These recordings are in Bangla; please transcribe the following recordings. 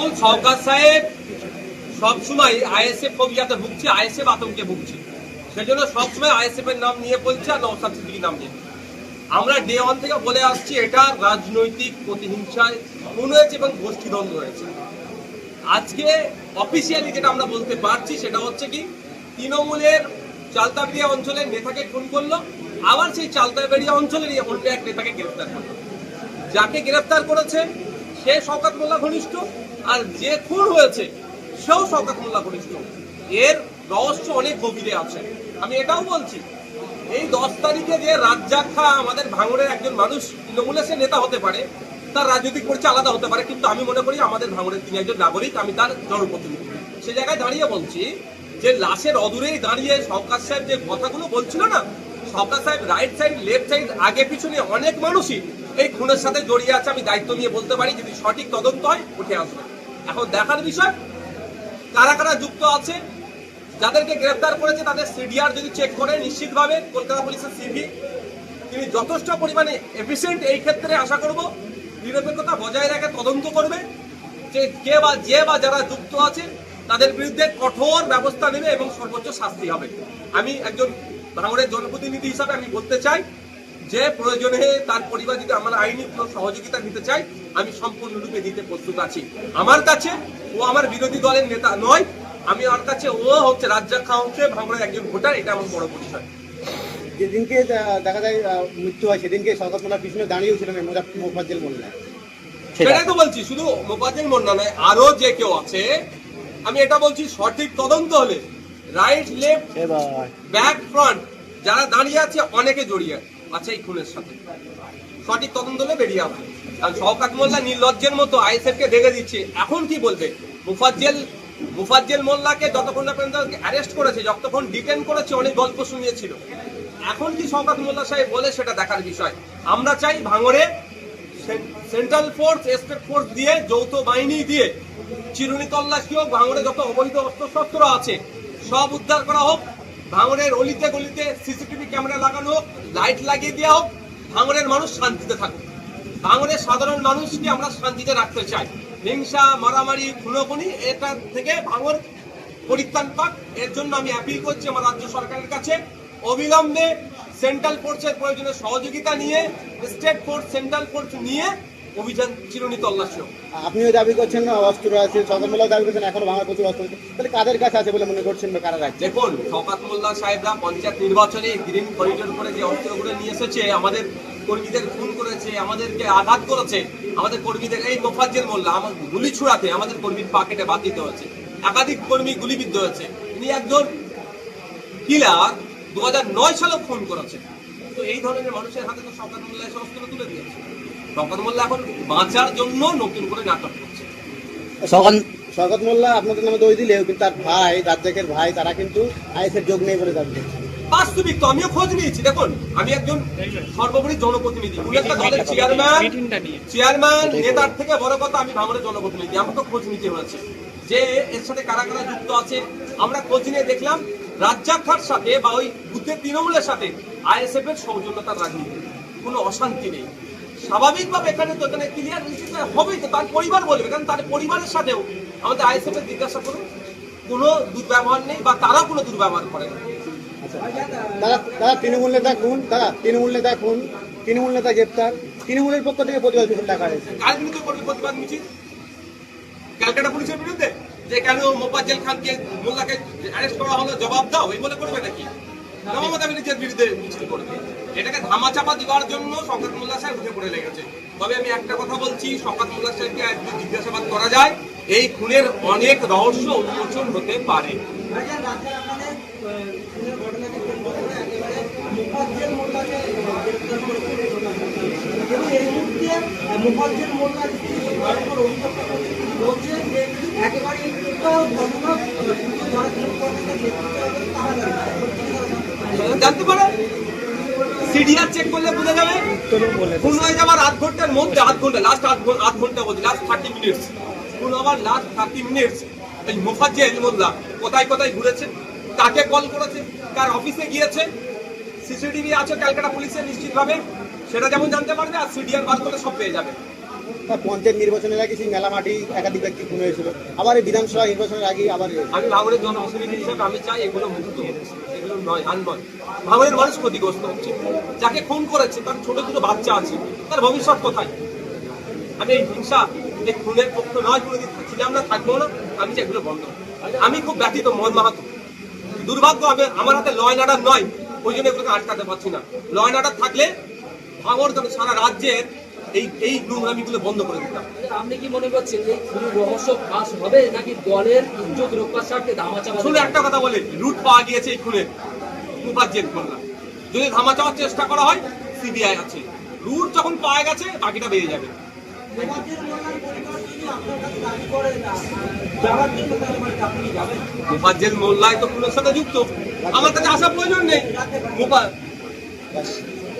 দেখুন সরকার সাহেব সবসময় আইএসএফ ফোবিয়াতে ভুগছে, আইএসএফ আতঙ্কে ভুগছে। সেজন্য সবসময় আইএসএফ এর নাম নিয়ে বলছে আর নওসাদ সিদ্দিকির নাম নিয়ে। আমরা ডে ওয়ান থেকে বলে আসছি, এটা রাজনৈতিক প্রতিহিংসায় খুন হয়েছে এবং গোষ্ঠীদ্বন্দ্ব হয়েছে। আজকে অফিসিয়ালি যেটা আমরা বলতে পারছি সেটা হচ্ছে কি, তৃণমূলের চালতাবেড়িয়া অঞ্চলের নেতাকে খুন করল, আবার সেই চালতাবেড়িয়া অঞ্চলেরই অন্য এক নেতাকে গ্রেফতার করল। যাকে গ্রেফতার করেছে, সে শওকত মোল্লা ঘনিষ্ঠ আর যে খুন হয়েছে, সেও শওকত মোল্লা ঘনিষ্ঠ এর রহস্য অনেক গভীরে আছে। আমি এটাও বলছি, এই দশ তারিখে যে রাজ্জাক খা আমাদের ভাঙড়ের একজন মানুষ, তৃণমূলের সে নেতা হতে পারে, তার রাজনৈতিক পরিচয় আলাদা হতে পারে, কিন্তু আমি মনে করি আমাদের ভাঙড়ের তিনি একজন নাগরিক, আমি তার জনপ্রতিনিধি। সে জায়গায় দাঁড়িয়ে বলছি যে লাশের অদূরেই দাঁড়িয়ে সরকার সাহেব যে কথাগুলো বলছিল না সরকার সাহেব রাইট সাইড লেফট সাইড আগে পিছনে অনেক মানুষই এই খুনের সাথে জড়িয়ে আছে, আমি দায়িত্ব নিয়ে বলতে পারি, যদি সঠিক তদন্ত হয়, উঠে আসবে। এখন দেখার বিষয়, কারা কারা যুক্ত আছে, যাদেরকে গ্রেফতার করেছে তাদের সিডিআর যদি চেক করে, নিশ্চিতভাবে কলকাতা পুলিশের সিভি তিনি যথেষ্ট পরিমাণে এফিসিয়েন্ট এই ক্ষেত্রে আশা করব, নিরপেক্ষতা বজায় রেখে তদন্ত করবে, যে কে বা যে বা যারা যুক্ত আছে, তাদের বিরুদ্ধে কঠোর ব্যবস্থা নেবে এবং সর্বোচ্চ শাস্তি হবে। আমি একজন ভাঙড়ের জনপ্রতিনিধি হিসাবে আমি বলতে চাই যে প্রয়োজনে তার পরিবার যদি আমার আইনি কোনো সহযোগিতা নিতে চাই আমি সম্পূর্ণরূপে দিতে প্রস্তুত আছি। আমার কাছে ও আমার বিরোধী দলের নেতা নয় আমি ওর কাছে ও হচ্ছে রাজ্জাক খান হচ্ছে ভাঙড়ের একজন ভোটার এটা আমার বড় পরিচয়। যেদিনকে দেখা যায় মৃত্যু হয় সেদিনকে সরকার পিছনে দাঁড়িয়েও ছিলেন মোফাজ্জেল মোল্লা সেটাই। তো বলছি শুধু মোবাজির মন্না নয় আরও যে কেউ আছে আমি এটা বলছি সঠিক তদন্ত হলে রাইট লেফট ব্যাক ফ্রন্ট যারা দাঁড়িয়ে আছে অনেকে জড়িয়ে আছে। এই খুনের সাথে। সঠিক তদন্ত হলে বেরিয়ে আসবে। কারণ শওকাত মোল্লা নির্লজ্জের মতো আইএসএফ কে দেখে দিচ্ছে। এখন কি বলবে? মুফাজ্জেল মুফাজ্জেল মোল্লাকে যতক্ষণ না পর্যন্ত অ্যারেস্ট করেছে, যতক্ষণ ডিটেন করেছে, অনেক গল্প শুনিয়েছিল। এখন কি শওকাত মোল্লা সাহেব বলে সেটা দেখার বিষয়? আমরা চাই ভাঙড়ে সেন্ট্রাল ফোর্স স্টেট ফোর্স দিয়ে যৌথ বাহিনী দিয়ে চিরুনি তল্লাশি হোক ভাঙরে যত অবৈধ অস্ত্রশস্ত্র আছে, সব উদ্ধার করা হোক। ভাঙড়ের অলিতে গলিতে সিসিটিভি ক্যামেরা লাগানো হোক, লাইট লাগিয়ে দেওয়া হোক ভাঙড়ের মানুষ শান্তিতে থাকুক। ভাঙড়ের সাধারণ মানুষকে আমরা শান্তিতে রাখতে চাই। হিংসা, মারামারি, খুনোখুনি, এটা থেকে ভাঙড় পরিত্রাণ পাক। এর জন্য আমি অ্যাপিল করছি আমার রাজ্য সরকারের কাছে। অবিলম্বে সেন্ট্রাল ফোর্সের প্রয়োজনে সহযোগিতা নিয়ে স্টেট ফোর্স সেন্ট্রাল ফোর্স নিয়ে অভিযান চিরুনি তল্লাশি হোক। আপনিও দাবি করছেন না অস্ত্র আছে সরকার মোল্লাও দাবি করছেন এখনও বাংলা প্রচুর অস্ত্র আছে। তাহলে কাদের কাছে আছে বলে মনে করছেন বা কারা রাখছে? দেখুন শওকাত মোল্লা সাহেবরা পঞ্চায়েত নির্বাচনে গ্রিন করিডোর করে যে অস্ত্রগুলো নিয়ে এসেছে আমাদের কর্মীদের খুন করেছে আমাদেরকে আঘাত করেছে আমাদের কর্মীদের এই মোফাজ্জেল মোল্লা আমার গুলি ছুড়াতে আমাদের কর্মীর পাকেটে বাদ দিতে হয়েছে। একাধিক কর্মী গুলিবিদ্ধ হয়েছে। তিনি একজন কিলার দু নয় সালে খুন করেছে। তো এই ধরনের মানুষের হাতে তো মোল্লা এসে অস্ত্র তুলে দিয়েছে। শওকাত মোল্লা এখন বাঁচার জন্য নতুন করে নাটক করছে। মোল্লা আপনাদের নামে দই দিলেও কিন্তু তার ভাই রাজ্জাকের ভাই তারা কিন্তু আইএসের যোগ নেই বলে দাবি করছে বাস্তবিক তো আমিও খোঁজ নিয়েছি দেখুন আমি একজন সর্বোপরি জনপ্রতিনিধি উনি একটা দলের চেয়ারম্যান চেয়ারম্যান নেতার থেকে বড় কথা আমি ভাঙড়ের জনপ্রতিনিধি আমাকে খোঁজ নিতে হয়েছে। যে এর সাথে কারা কারা যুক্ত আছে আমরা খোঁজ নিয়ে দেখলাম রাজ্জাক খার সাথে বা ওই বুদ্ধের তৃণমূলের সাথে আইএসএফ এর সৌজন্যতার রাজনীতি। কোনো অশান্তি নেই। স্বাভাবিকভাবে এখানে তো এখানে ক্লিয়ার নিশ্চিত হবেই তো তার পরিবার বলবে কারণ তার পরিবারের সাথেও আমাদের আইএসএফ এর জিজ্ঞাসা করুন কোনো দুর্ব্যবহার নেই বা তারা কোনো দুর্ব্যবহার করে না। তারা তারা তৃণমূল নেতা খুন তারা তৃণমূল নেতা খুন তৃণমূল নেতা গ্রেপ্তার? তৃণমূলের পক্ষ থেকে প্রতিবাদ মিছিল ডাকা হয়েছে। কার বিরুদ্ধে করবে প্রতিবাদ মিছিল? ক্যালকাটা পুলিশের বিরুদ্ধে? যে কেন মোফাজ্জেল খানকে মোল্লাকে অ্যারেস্ট করা হলো জবাব দাও এই বলে করবে নাকি? নমমতা ব্যানার্জির বিরুদ্ধে মিছিল করবে এটাকে ধামাচাপা দেওয়ার জন্য শওকত মোল্লা সাহেব উঠে পড়ে লেগেছে। তবে আমি একটা কথা বলছি শওকত মোল্লা সাহেবকে একটু জিজ্ঞাসাবাদ করা যায় এই খুনের অনেক রহস্য উন্মোচন হতে পারে। মুখার্জের মোল্লা ভয়ঙ্কর অভিযোগটা করছে, যে একেবারে ঘটনা আছেন, তারা। জানতে পারে? সিডিআর চেক করলে বোঝা যাবে। খুন হয়ে যাওয়ার আধ ঘণ্টার মধ্যে আধ ঘণ্টা লাস্ট আধ ঘণ্টা আধ ঘণ্টা বলছি লাস্ট থার্টি মিনিটস খুন হওয়ার লাস্ট থার্টি মিনিটস এই মুখাজ্জেল মোল্লা কোথায় কোথায় ঘুরেছে? কাকে কল করেছে? কার অফিসে গিয়েছে? সিসিটিভি আছে ক্যালকাটা পুলিশের নিশ্চিতভাবে। সেটা যেমন জানতে পারবে আর সিডিআর বার করলে সব পেয়ে যাবে। পঞ্চায়েত নির্বাচনের আগে সেই মেলা মাটি একাধিক ব্যক্তি খুন হয়েছিল। আবার এই বিধানসভা নির্বাচনের আগে আবার আমি ভাঙড়ের জনপ্রতিনিধি হিসেবে আমি চাই এগুলো মুক্ত হোক। এগুলো নয় আর নয় ভাঙড়ের মানুষ ক্ষতিগ্রস্ত হচ্ছে। যাকে খুন করেছে, তার ছোট ছোট বাচ্চা আছে। তার ভবিষ্যৎ কোথায়? আমি এই হিংসা যে খুনের পক্ষ নয় কোনোদিন ছিলাম না থাকব না, আমি যে এগুলো বন্ধ আমি খুব ব্যথিত মন মাহাতো। দুর্ভাগ্য হবে আমার হাতে লয় নাডার নয়। ওই জন্য এগুলোকে আটকাতে পারছি না। লয় নাডার থাকলে যেন সারা রাজ্যের এই এই নোংরামিগুলো বন্ধ করে দিতাম। আপনি কি মনে করছেন এই খুনির রহস্য ফাঁস হবে নাকি দলের ইজ্জত রক্ষার স্বার্থে ধামাচাপা শুনে একটা কথা বলে রুট পাওয়া গিয়েছে এই খুনের মুখার্জের করলাম। যদি ধামা চাওয়ার চেষ্টা করা হয় সিবিআই আছে। রুট যখন পাওয়া গেছে বাকিটা বেরিয়ে যাবে। মুখার্জের মোল্লাই তো খুনের সাথে যুক্ত। আমার কাছে আসার প্রয়োজন নেই। মুফা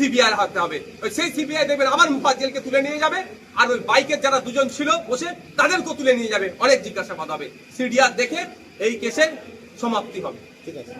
সিবিআই হাতে হবে। ওই সেই সিবিআই দেখবেন আবার জেলকে তুলে নিয়ে যাবে, আর ওই বাইকের যারা দুজন ছিল বসে তাদেরকেও তুলে নিয়ে যাবে। অনেক জিজ্ঞাসাবাদ হবে। সিডিআর দেখে এই কেসের সমাপ্তি হবে। ঠিক আছে।